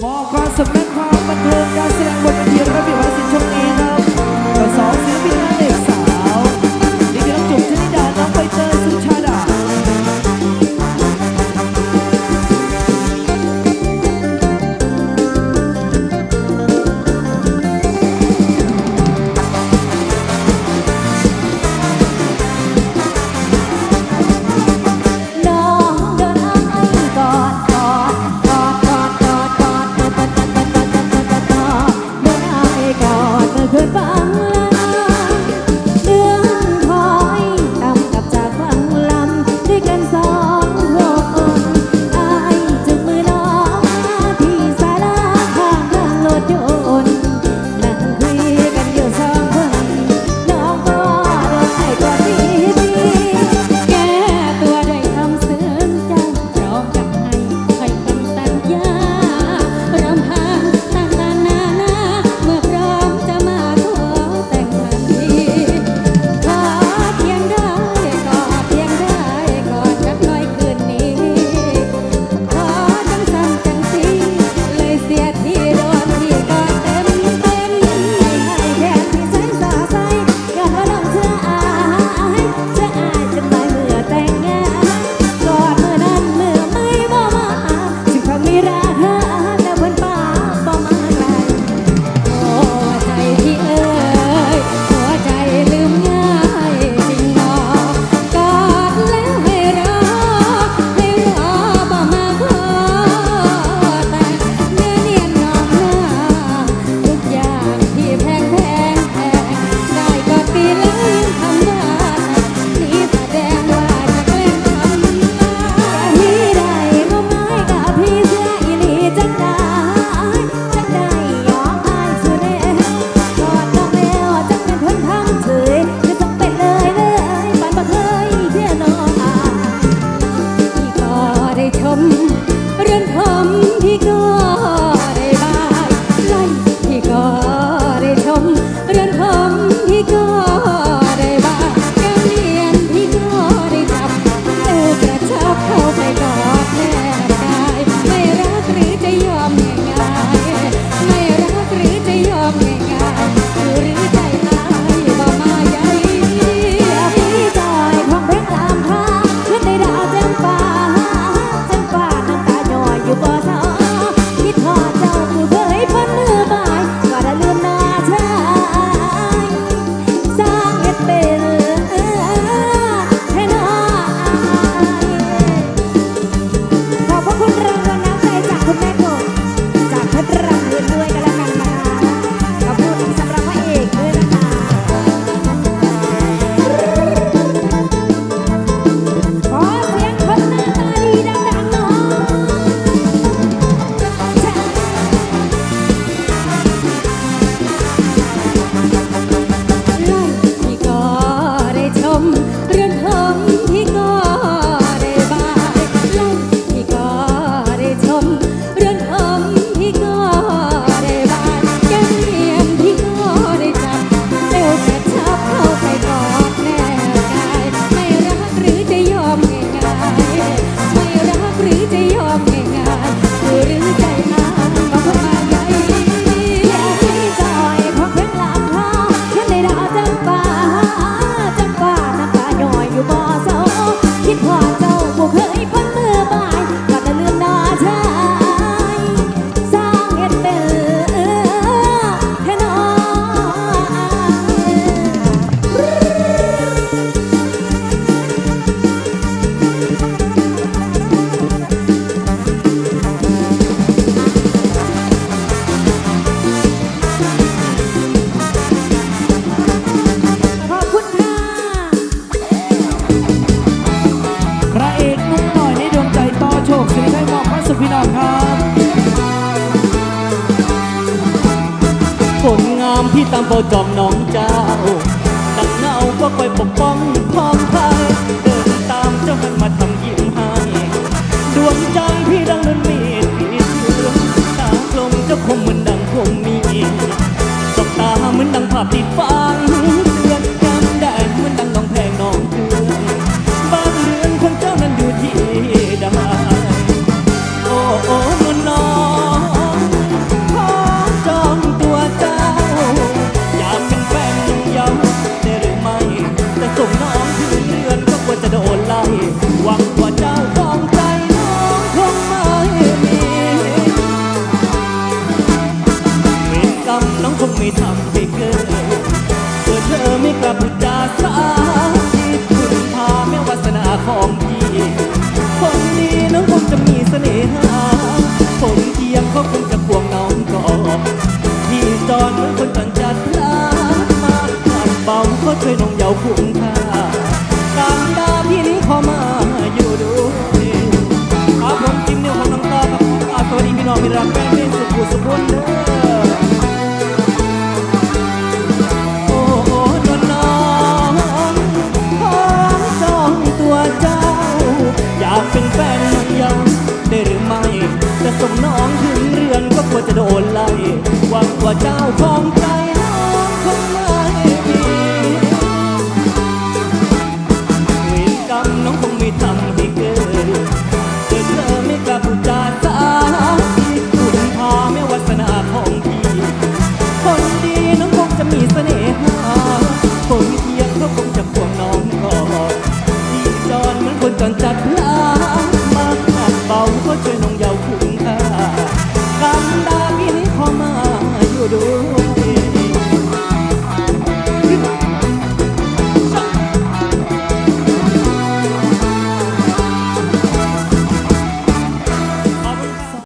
More gossip. Because พี่ตามบ่จอมน้องเจ้าดังเนาก็คอยปก่ทำให้เกิดเกิดเธอไม่กลับพูดจาสาทีคุณพาแม่วาสนาของพี่คนดีน้องคงจะมีเสน่หาคนเทียมเขาคงจะควงน้องก่อนพี่จอนเหมือนคนจันจัดลามาขาดเบาเขาช่วยน้องเยาว์คุ้มค่าการดาพี่นี้ขอมาอยู่ด้วยครับผมจิมเนียของน้องต่อครับอ่าสวัสดีพี่น้องพี่รักแฟนเพลงสุขุมสุขนเด้อ คนเ